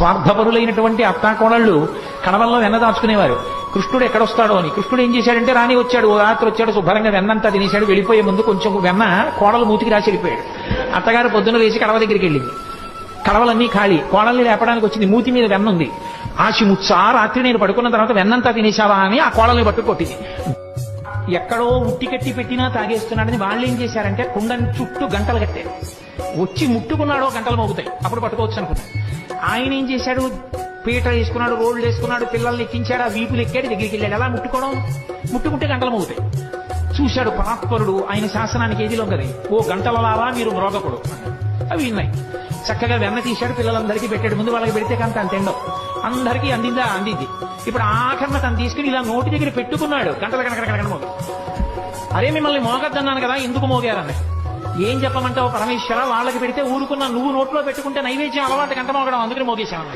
స్వార్థపరులైనటువంటి అత్తాకోడళ్ళు కడవల్లో వెన్న దాచుకునేవారు. కృష్ణుడు ఎక్కడొస్తాడో అని. కృష్ణుడు ఏం చేశాడంటే రాని వచ్చాడు. ఓ రాత్రి వచ్చాడు శుభ్రంగా వెన్నంతా తినేశాడు. వెళ్ళిపోయే ముందు కొంచెం వెన్న కోడలు మూతికి రాసి వెళ్ళిపోయాడు. అత్తగారు పొద్దున్న లేచి కడవ దగ్గరికి వెళ్ళింది. కడవలన్నీ ఖాళీ. కోడల్ని లేపడానికి వచ్చింది. మూతి మీద వెన్న ఉంది. ఆశిముచ్చా రాత్రి నేను పడుకున్న తర్వాత వెన్నంతా తినేశావా అని ఆ కోడల్ని పట్టు కొట్టింది. ఎక్కడో ఉట్టి కట్టి పెట్టినా తాగేస్తున్నాడని వాళ్ళు ఏం చేశారంటే కుండని చుట్టూ గంటలు కట్టారు. వచ్చి ముట్టుకున్నాడో గంటలు మోగుతాయి. అప్పుడు పట్టుకోవచ్చు అనుకున్నాను ఆయన ఏం చేశాడు? పీట వేసుకున్నాడు రోడ్లు వేసుకున్నాడు పిల్లల్ని ఎక్కించాడు ఆ వీపులు ఎక్కాడు దగ్గరికి వెళ్ళాడు. ఎలా ముట్టుకోవడం ముట్టుకుంటే గంటలు మోగుతాయి. చూశాడు పరాత్పరుడు ఆయన శాసనానికి ఏది లొంగది. ఓ గంటలలారా మీరు మ్రోగకుడు అవి విన్నాయి చక్కగా వెన్న తీశాడు పిల్లలందరికీ పెట్టాడు. ముందు వాళ్ళకి పెడితే కనుక అంత ఎండవు అందరికీ అందిందా? అందింది. ఇప్పుడు ఆఖరణ తను తీసుకుని ఇలా నోటి దగ్గర పెట్టుకున్నాడు. గంటల కనకడ కనకడ మోగు అరే మిమ్మల్ని మోగద్దన్నాను కదా ఎందుకు మోగారని ఏం చెప్పమంటావు పరమేశ్వర? వాళ్ళకి పెడితే ఊరుకున్నా నువ్వు నోట్లో పెట్టుకుంటే నైవేద్యం అలవాటు గంట మోగడం అందుకని మోగేశాను